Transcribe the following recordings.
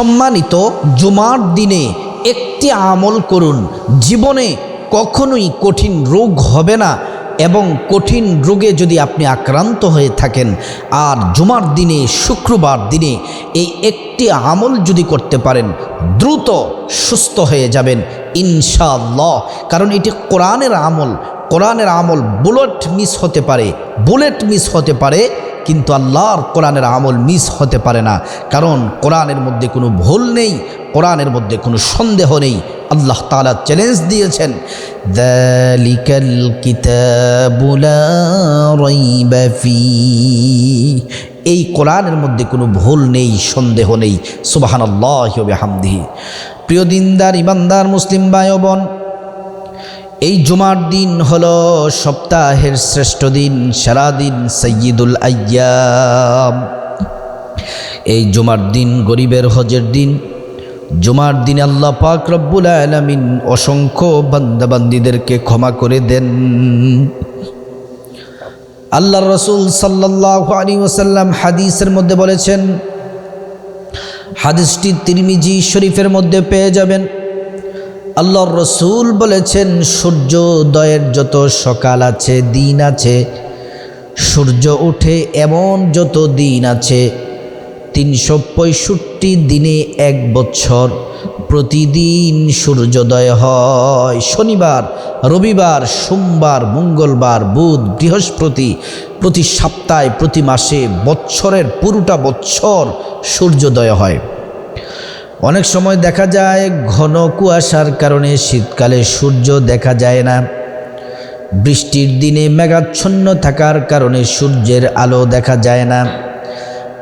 সম্মানিত জুমার দিনে একটি আমল করুন। জীবনে কখনোই কঠিন রোগ হবে না এবং কঠিন রোগে যদি আপনি আক্রান্ত হয়ে থাকেন, আর জুমার দিনে, শুক্রবার দিনে এই একটি আমল যদি করতে পারেন, দ্রুত সুস্থ হয়ে যাবেন ইনশাআল্লাহ। কারণ এটি কোরআনের আমল। কোরআনের আমল বুলেট মিস হতে পারে, বুলেট মিস হতে পারে কিন্তু আল্লাহর কোরআনের আমল মিস হতে পারে না। কারণ কোরআনের মধ্যে কোনো ভুল নেই, কোরআনের মধ্যে কোনো সন্দেহ নেই। আল্লাহ তালা চ্যালেঞ্জ দিয়েছেন। এই কোরআনের মধ্যে কোনো ভুল নেই, সন্দেহ নেই। সুবাহান আল্লাহ হামদিহি প্রিয় দিনদার, ইমানদার, মুসলিম ভাই ও বোন এই জুমার দিন হল সপ্তাহের শ্রেষ্ঠ দিন, সারা দিন সৈয়দুল আয়াম। এই জুমার দিন গরিবের হজের দিন। জুমার দিন আল্লাহ পাক রব্বুল আলামিন অসংখ্য বান্দাবান্দিদেরকে ক্ষমা করে দেন। আল্লাহ রসুল সাল্লাহ আলী ওসাল্লাম হাদিসের মধ্যে বলেছেন, হাদিসটি তিরমিজি শরীফের মধ্যে পেয়ে যাবেন। আল্লাহর রসুল বলেছেন সূর্যোদয়ের যত সকাল আছে, দিন আছে, সূর্য ওঠে এমন যত দিন আছে, তিনশো পঁয়ষট্টি দিনে এক বছর। প্রতিদিন সূর্যোদয় হয় শনিবার, রবিবার, সোমবার, মঙ্গলবার, বুধ, বৃহস্পতি, প্রতি সপ্তাহে, প্রতি মাসে, বৎসরের পুরোটা বৎসর সূর্যোদয় হয়। অনেক সময় দেখা যায় ঘন কুয়াশার কারণে শীতকালে সূর্য দেখা যায় না। বৃষ্টির দিনে মেঘাচ্ছন্ন থাকার কারণে সূর্যের আলো দেখা যায় না।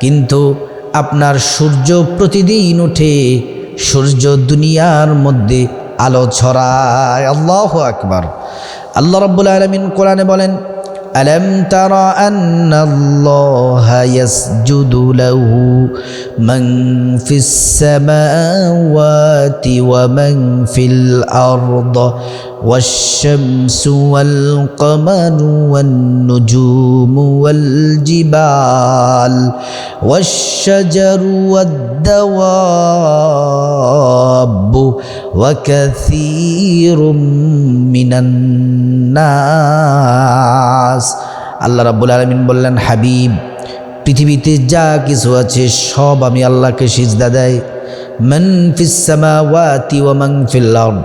কিন্তু আপনার সূর্য প্রতিদিন উঠে সূর্য দুনিয়ার মধ্যে আলো ছড়ায়। আল্লাহ আকবার। আল্লাহ রব্বুল আলমিন কোরআনে বলেন ألم تر أن الله يسجد له من في السماوات ومن في الأرض والشمس والقمر والنجوم والجبال والشجر والدواب وكثير من الناس আল্লাহ রাব্বুল আলমিন বললেন, হাবিব, পৃথিবীতে যা কিছু আছে সব আমি আল্লাহকে সিজদা দেয় মন ফিসামাওয়াতি ওয়া মান ফিল আরদ।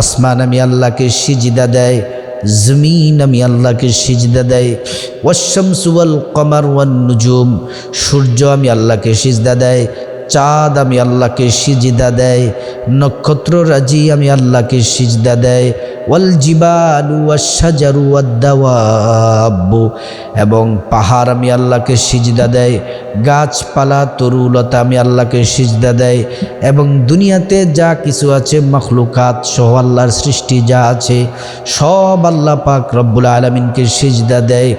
আসমান আমি আল্লাহকে সিজদা দেয় জমিন আমি আল্লাহকে সিজদা দেয় ওয়াশামসু ওয়াল কমার ওয়ান নুজুম। সূর্য আমি আল্লাহকে সিজদা দেয় চাঁদ আমি আল্লাহকে সিজদা দেয় নক্ষত্র রাজি আমি আল্লাহকে সিজদা দেয় এবং পাহাড় আমি আল্লাহকে সিজদা দেয় গাছপালা, তরুলতা আমি আল্লাহকে সিজদা দেয় এবং দুনিয়াতে যা কিছু আছে, মখলুকাত সহ আল্লাহর সৃষ্টি যা আছে, সব আল্লাহ পাক রব্বুল আলমিনকে সিজদা দেয়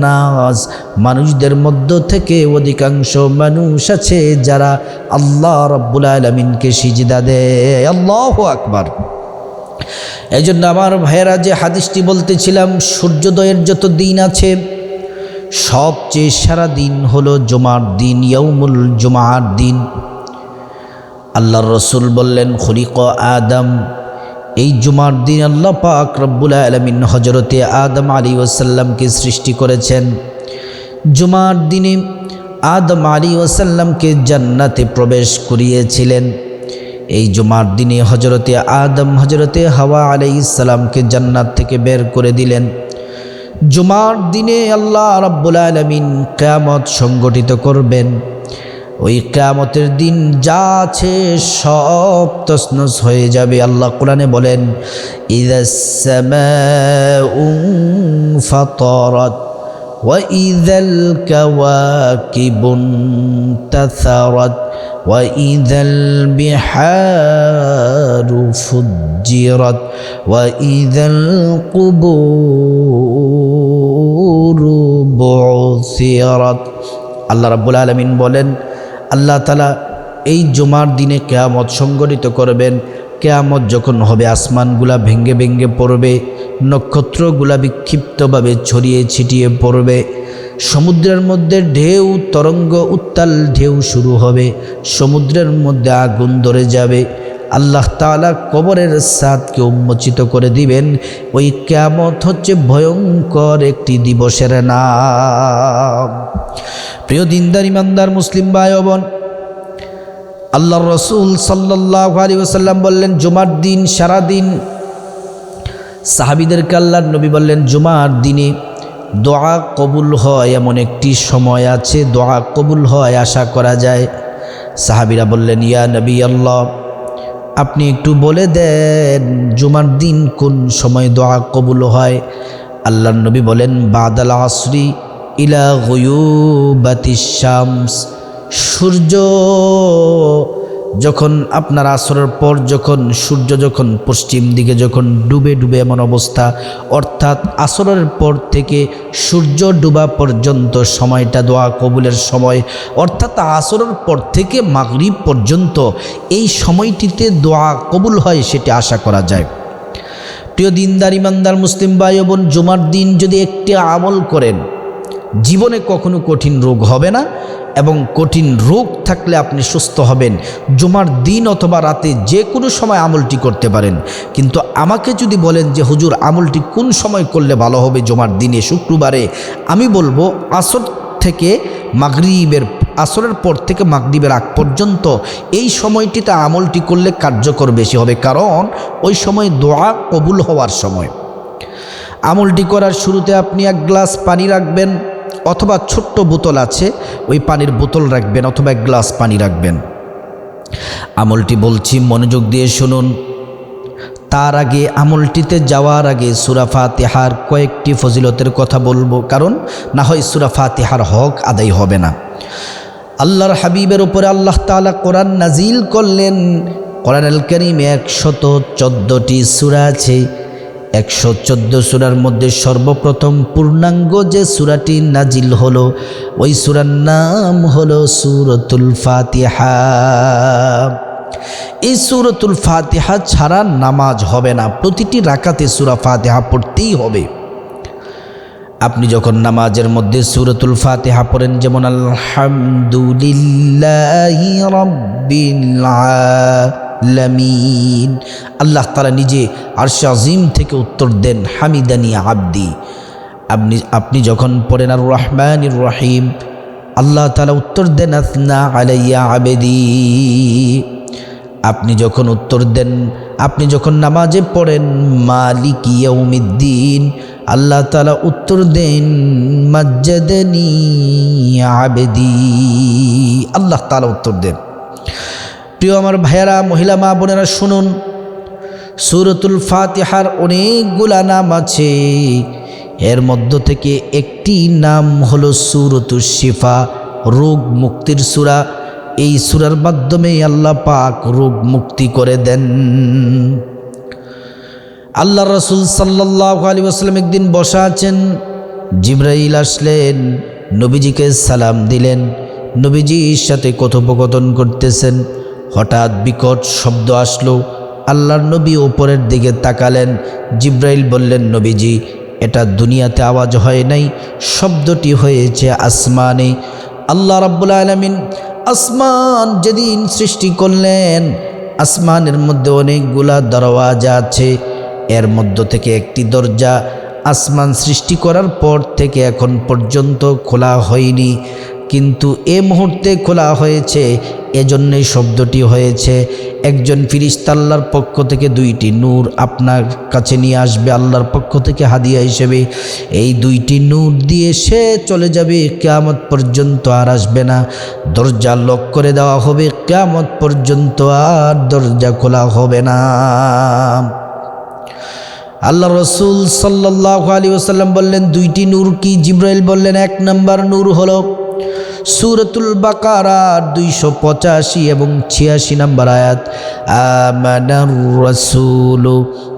নাস, মানুষদের মধ্য থেকে অধিকাংশ মানুষ আছে যারা আল্লাহ রব্বুল আলমিনকে সিজদা দেয়। আল্লাহ আকবার। এই জন্য আমার ভাইয়েরা যে হাদিসটি বলতেছিলাম, সূর্যোদয়ের যত দিন আছে, সবচেয়ে সারা দিন হলো জুমার দিন ইয়ৌমুল জুমার দিন। আল্লাহর রসুল বললেন, খলিক আদম। এই জুমার দিন আল্লাহ পাক রব্বুল আলমিন হজরতে আদম আলী ওসাল্লামকে সৃষ্টি করেছেন। জুমার দিনে আদম আলী ওসাল্লামকে জান্নাতে প্রবেশ করিয়েছিলেন। এই জুমার দিনে হজরতে আদম হজরতে হাওয়া আলাই ইসাল্লামকে জান্নাত থেকে বের করে দিলেন জুমার দিনে আল্লাহ রাব্বুল আলমিন কেয়ামত সংগঠিত করবেন ওই কেয়ামতের দিন যা আছে সব তসনস হয়ে যাবে আল্লাহ কোরআনে বলেন ফতরত وإذا الكواكب انتثرت وإذا البحار فجرت وإذا القبور بعثرت আল্লাহ রাব্বুল আলমিন বলেন আল্লাহ তালা এই জুমার দিনে কেয়ামত সংগঠিত করবেন কেয়ামত যখন হবে আসমানগুলা ভেঙ্গে ভেঙ্গে পড়বে নক্ষত্রগুলা বিক্ষিপ্তভাবে ছড়িয়ে ছিটিয়ে পড়বে সমুদ্রের মধ্যে ঢেউ, তরঙ্গ উত্তাল, ঢেউ শুরু হবে। সমুদ্রের মধ্যে আগুন ধরে যাবে। আল্লাহ তাআলা কবরের সাদকে উন্মোচিত করে দিবেন। ওই কেয়ামত হচ্ছে ভয়ঙ্কর একটি দিবসের নাম। প্রিয় দিনদার, ইমানদার, মুসলিম ভাই বোন আল্লাহ রসুল সাল্লাহ আলী ওসাল্লাম বললেন, জুমার দিন সারাদিন। সাহাবিদেরকে আল্লাহর নবী বললেন, জুমার দিনে দোয়া কবুল হয়, এমন একটি সময় আছে, দোয়া কবুল হয়, আশা করা যায়। সাহাবিরা বললেন, ইয়া নবী আল্লাহ আপনি একটু বলে দেন, জুমার দিন কোন সময় দোয়া কবুল হয়? আল্লাহর নবী বলেন, বাদাল আসরি ইলা গয়ুবাতি শামস, সূর্য যখন আপনার আসরের পর যখন সূর্য যখন পশ্চিম দিকে যখন ডুবে ডুবে এমন অবস্থা, অর্থাৎ আসরের পর থেকে সূর্য ডুবা পর্যন্ত সময়টা দোয়া কবুলের সময়, অর্থাৎ আসরের পর থেকে মাগরিব পর্যন্ত এই সময়টিতে দোয়া কবুল হয় সেটি আশা করা যায়। প্রিয় দিনদার, ইমানদার, মুসলিম ভাই বোন, জুমার দিন যদি একটি আমল করেন, জীবনে কখনো কঠিন রোগ হবে না। এবং কঠিন রোগ থাকলে আপনি সুস্থ হবেন। জুমার দিন অথবা রাতে যে কোনো সময় আমলটি করতে পারেন। কিন্তু আমাকে যদি বলেন যে, হুজুর, আমলটি কোন সময় করলে ভালো হবে জুমার দিনে শুক্রবারে? আমি বলব, আসর থেকে মাগরিবের, আসরের পর থেকে মাগরিবের আগ পর্যন্ত এই সময়টিতে আমলটি করলে কার্যকর বেশি হবে। কারণ ওই সময় দোয়া কবুল হওয়ার সময়। আমলটি করার শুরুতে আপনি এক গ্লাস পানি রাখবেন। অথবা ছোট্ট বোতল আছে, ওই পানির বোতল রাখবেন অথবা এক গ্লাস পানি রাখবেন। আমলটি বলছি, মনোযোগ দিয়ে শুনুন। তার আগে আমলটিতে যাওয়ার আগে সুরাফা তেহার কয়েকটি ফজিলতের কথা বলব, কারণ না হয় সুরাফা তেহার হক আদায় হবে না। আল্লাহর হাবিবের উপরে আল্লাহ তালা কোরআন নাজিল করলেন। কোরআন আল করিমে একশত চোদ্দোটি সুরা আছে। একশো চোদ্দ সুরার মধ্যে সর্বপ্রথম পূর্ণাঙ্গ যে সুরাটি নাজিল হলো, ওই সুরার নাম হলো সুরতুল ফাতিহা। এই সুরতুল ফাতিহা ছাড়া নামাজ হবে না, প্রতিটি রাকাতে সুরা ফাতিহা পড়তেই হবে। আপনি যখন নামাজের মধ্যে সুরতুল ফাতিহা পড়েন, যেমন আলহামদুলিল্লাহ আলামিন আল্লাহ তালা নিজে আরশা আজিম থেকে উত্তর দেন, হামিদানি আব্দি। আপনি আপনি যখন পড়েন আর রহমান রহিম, আল্লাহ তালা উত্তর দেন, আসনা আলাইয়া আবেদি। আপনি যখন উত্তর দেন, আপনি যখন নামাজে পড়েন, মালিক ইয়ৌমিদ্দিন আল্লাহ তালা উত্তর দেন, মজ্জাদনি আবেদি। আল্লাহ তালা উত্তর দেন। প্রিয় আমার ভাইয়েরা, মহিলা মা বোনেরা, শুনুন। সুরতুল ফাতিহার অনেকগুলা নাম আছে। এর মধ্য থেকে একটি নাম হলো সুরতুল শিফা, রোগ মুক্তির সুরা। এই সুরার মাধ্যমে আল্লাহ পাক রোগ মুক্তি করে দেন। আল্লাহ রসুল সাল্লাহ আলী আসলাম একদিন বসা আছেন। জিব্রাইল আসলেন, নবীজিকে সালাম দিলেন। নবীজির সাথে কথোপকথন করতেছেন। হঠাৎ বিকট শব্দ আসলো। আল্লাহর নবী ওপরের দিকে তাকালেন। জিব্রাইল বললেন, নবীজি, এটা দুনিয়াতে আওয়াজ হয় নাই। শব্দটি হয়েছে আসমানে। আল্লাহ রাব্বুল আলমিন আসমান যেদিন সৃষ্টি করলেন, আসমানের মধ্যে অনেকগুলা দরওয়াজা আছে। এর মধ্য থেকে একটি দরজা আসমান সৃষ্টি করার পর থেকে এখন পর্যন্ত খোলা হয়নি। কিন্তু এ মুহূর্তে খোলা হয়েছে। এজন্যই শব্দটি হয়েছে, একজন ফিরিস্তাল্লার পক্ষ থেকে দুইটি নূর আপনার কাছে নিয়ে আসবে, আল্লাহর পক্ষ থেকে হাদিয়া হিসেবে। এই দুইটি নূর দিয়ে সে চলে যাবে, কেয়ামত পর্যন্ত আর আসবে না। দরজা লক করে দেওয়া হবে, কেয়ামত পর্যন্ত আর দরজা খোলা হবে না। আল্লাহ রসুল সাল্লাহ আলী ওসাল্লাম বললেন, দুইটি নূর কি? জিব্রাইল বললেন, এক নম্বর নূর হলো সুরতুল বাকারা দুইশো পঁচাশি এবং ছিয়াশি নম্বর আয়াত, আমানার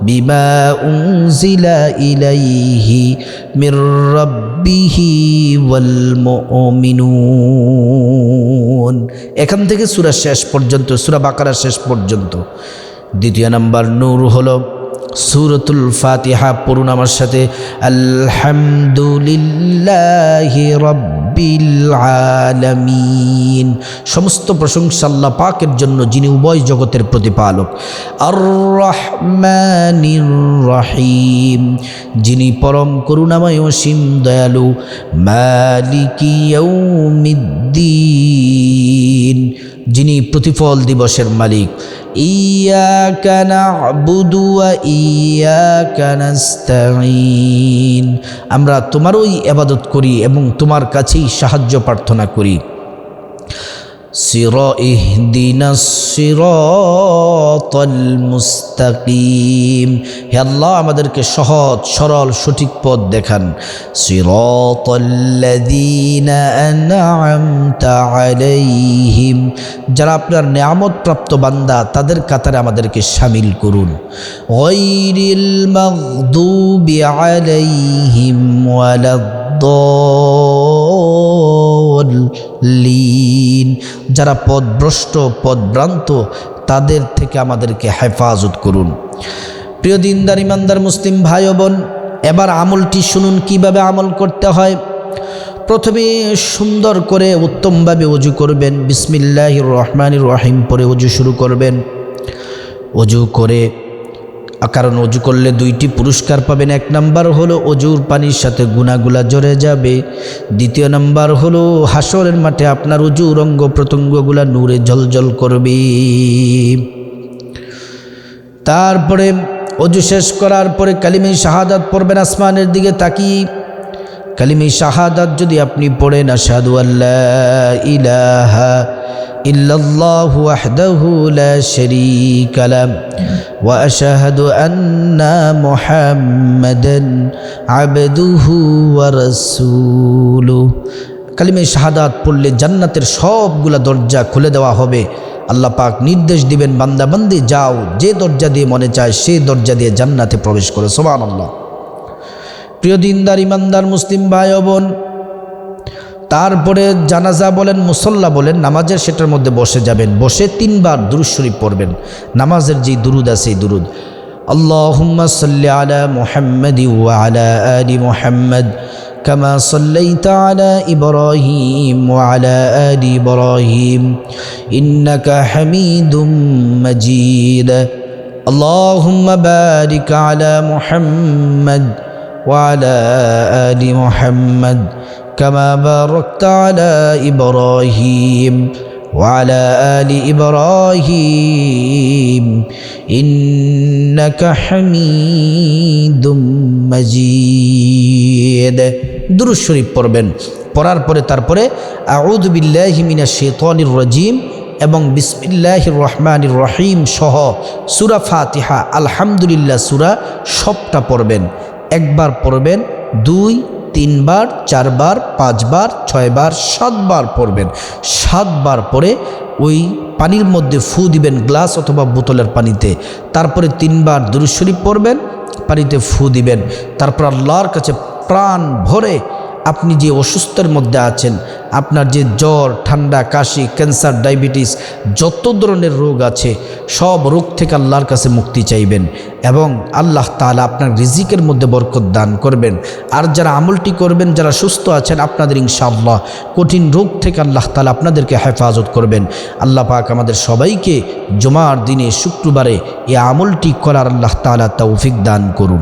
বিমা উনজিলা ইলাইহি মির রব্বিহি এখান থেকে সূরা শেষ পর্যন্ত, সূরা বাকারা শেষ পর্যন্ত। দ্বিতীয় নম্বর, নূর হলো সুরতুল ফাতিহা পড়ুন আমার সাথে। আলহামদুলিল্লাহ রব্বিল আলামিন। সমস্ত প্রশংসা আল্লাহ পাকের জন্য, যিনি উভয় জগতের প্রতিপালক। আর রহমানির রহিম। যিনি পরম করুণাময় অসীম দয়ালু, মালিকি ইয়াউমিদ্দিন। যিনি প্রতিফল দিবসের মালিক। ইয়াকা نعبد وإياك نستعين আমরা তোমারই ইবাদত করি এবং তোমার কাছেই সাহায্য প্রার্থনা করি। সিরা ইহদিনাস সিরাতাল মুস্তাকিম। হে আল্লাহ, আমাদেরকে সহজ, সরল, সঠিক পথ দেখান। আন'আমতা আলাইহিম। যারা আপনার নিয়ামত প্রাপ্ত বান্দা, তাদের কাতারে আমাদেরকে শামিল করুন। গায়রিল মাগদুবি আলাইহিম ওয়ালাদ-দাল্লিন যারা পদভ্রষ্ট, পদভ্রান্ত, তাদের থেকে আমাদেরকে হেফাজত করুন। প্রিয় দিনদার, ইমানদার, মুসলিম ভাই বোন, এবার আমলটি শুনুন, কীভাবে আমল করতে হয়। প্রথমে সুন্দর করে উত্তমভাবে অজু করবেন বিসমিল্লাহ রহমান রহিম পরে অজু শুরু করবেন। অজু করে কারণ অজু করলে দুইটি পুরস্কার পাবেন। এক নাম্বার হলো অজুর পানির সাথে গুণাগুলা জড়ে যাবে। দ্বিতীয় নাম্বার হলো হাসরের মাঠে আপনার অজুর অঙ্গ প্রত্যঙ্গগুলা নূরে জলজল করবে। তারপরে অজু শেষ করার পরে কালিমে শাহাদাত পড়বেন আসমানের দিকে তাকিয়ে। কালিমে শাহাদাত যদি আপনি পড়েন, আশহাদু আল্লাহ ইলাহা ইল্লাল্লাহ শারীকা লা আন্না মুহাম্মাদান আবদুহু ওয়া রাসূলুহু কালিমে শাহাদাত পড়লে জান্নাতের সবগুলা দরজা খুলে দেওয়া হবে। আল্লাহ পাক নির্দেশ দিবেন বান্দাবান্দি যাও, যে দরজা দিয়ে মনে চায় সেই দরজা দিয়ে জান্নাতে প্রবেশ করে। সোমান আল্লাহ প্রিয় দিনদার, ইমানদার, মুসলিম ভাই বোন তারপরে জানাজা বলেন মুসল্লা বলেন নামাজের সেটার মধ্যে বসে যাবেন বসে তিনবার দুরুদ শরীফ পড়বেন নামাজের যেই দুরুদ আছে এই দুরুদ আল্লাহুম্মা সাল্লি আলা মুহাম্মাদি ওয়া আলা আলি মুহাম্মদ كما صليت على إبراهيم وعلى آل إبراهيم إنك حميد مجيد اللهم بارك على محمد وعلى آل محمد كما باركت على إبراهيم وعلى آل إبراهيم إنك حميد مجيد দুরুদ শরীফ পড়বেন পড়ার পরে তারপরে আউযু বিল্লাহি মিনাশ শাইতানির রাজিম এবং বিসমিল্লাহির রহমানির রহিম সহ সূরা ফাতিহা আলহামদুলিল্লাহ সূরা সবটা পড়বেন একবার পড়বেন দুই তিনবার, চারবার, পাঁচবার, ছয়বার, সাতবার পড়বেন সাতবার পরে ওই পানির মধ্যে ফু দিবেন গ্লাস অথবা বোতলের পানিতে। তারপরে তিনবার দুরুশরীফ পড়বেন, পানিতে ফু দিবেন। তারপর আল্লাহর কাছে প্রাণ ভরে আপনি যে অসুস্থের মধ্যে আছেন আপনার যে জ্বর, ঠান্ডা, কাশি, ক্যান্সার, ডায়াবেটিস, যত ধরনের রোগ আছে, সব রোগ থেকে আল্লাহর কাছে মুক্তি চাইবেন এবং আল্লাহ তালা আপনার রিজিকের মধ্যে বরকত দান করবেন। আর যারা আমলটি করবেন, যারা সুস্থ আছেন, আপনাদের ইনশাআল্লাহ কঠিন রোগ থেকে আল্লাহ তালা আপনাদেরকে হেফাজত করবেন। আল্লাহ পাক আমাদের সবাইকে জমার দিনে, শুক্রবারে এই আমলটি করার আল্লাহ তালা তৌফিক দান করুন।